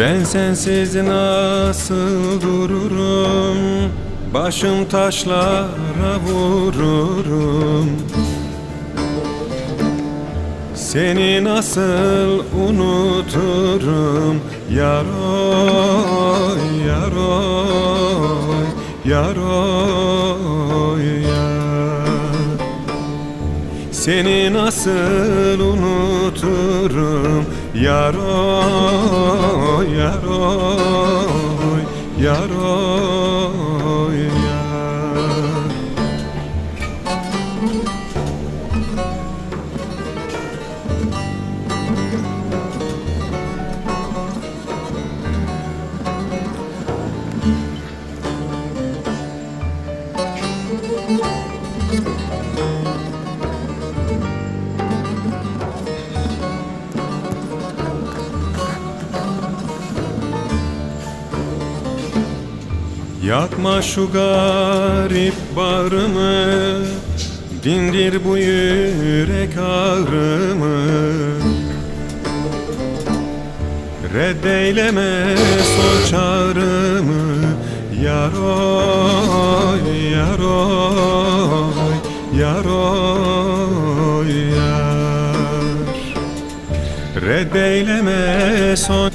Ben sensiz nasıl dururum? Başım taşlara vururum. Seni nasıl unuturum? Yar oy, yar oy, yar oy, yar Seni nasıl unuturum? Yar oy, yar Yakma şu garip barımı Dindir bu yürek ağrımı. Reddeyleme son çağrımı Yar oy, yar oy, yar oy, yar. Reddeyleme son